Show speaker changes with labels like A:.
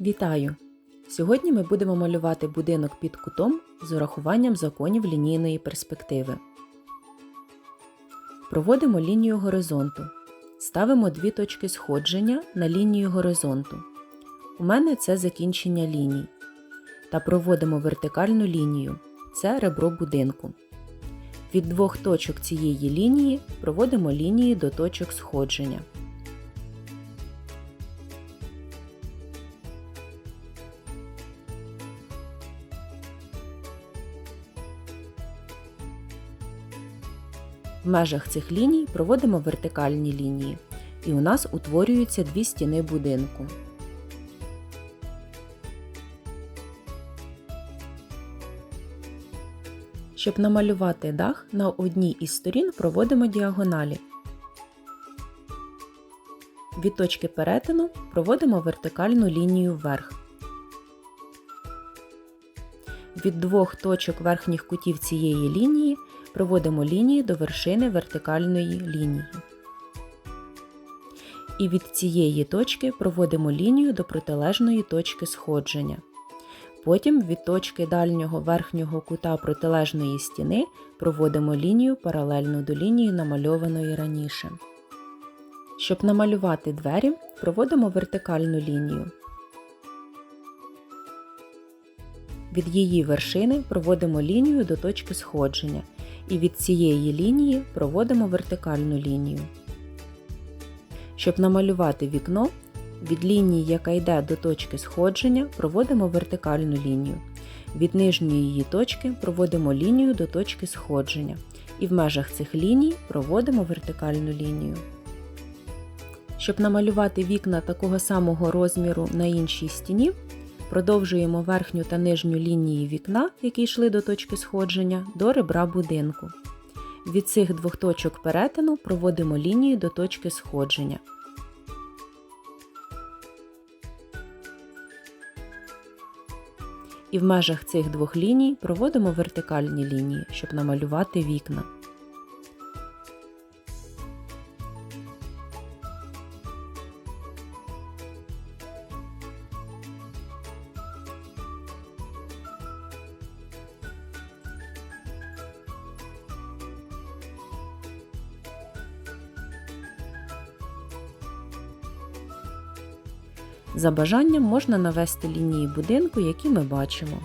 A: Вітаю! Сьогодні ми будемо малювати будинок під кутом з урахуванням законів лінійної перспективи. Проводимо лінію горизонту. Ставимо дві точки сходження на лінію горизонту. У мене це закінчення ліній. Та проводимо вертикальну лінію. Це ребро будинку. Від двох точок цієї лінії проводимо лінії до точок сходження. В межах цих ліній проводимо вертикальні лінії, і у нас утворюються дві стіни будинку. Щоб намалювати дах, на одній із сторін проводимо діагоналі. Від точки перетину проводимо вертикальну лінію вверх. Від двох точок верхніх кутів цієї лінії проводимо лінії до вершини вертикальної лінії. І від цієї точки проводимо лінію до протилежної точки сходження. Потім від точки дальнього верхнього кута протилежної стіни проводимо лінію паралельну до лінії намальованої раніше. Щоб намалювати двері, проводимо вертикальну лінію. Від її вершини проводимо лінію до точки сходження і від цієї лінії проводимо вертикальну лінію. Щоб намалювати вікно, від лінії, яка йде до точки сходження, проводимо вертикальну лінію. Від нижньої її точки проводимо лінію до точки сходження. І в межах цих ліній проводимо вертикальну лінію. Щоб намалювати вікна такого самого розміру на іншій стіні, продовжуємо верхню та нижню лінії вікна, які йшли до точки сходження, до ребра будинку. Від цих двох точок перетину проводимо лінію до точки сходження. І в межах цих двох ліній проводимо вертикальні лінії, щоб намалювати вікна. За бажанням можна навести лінії будинку, які ми бачимо.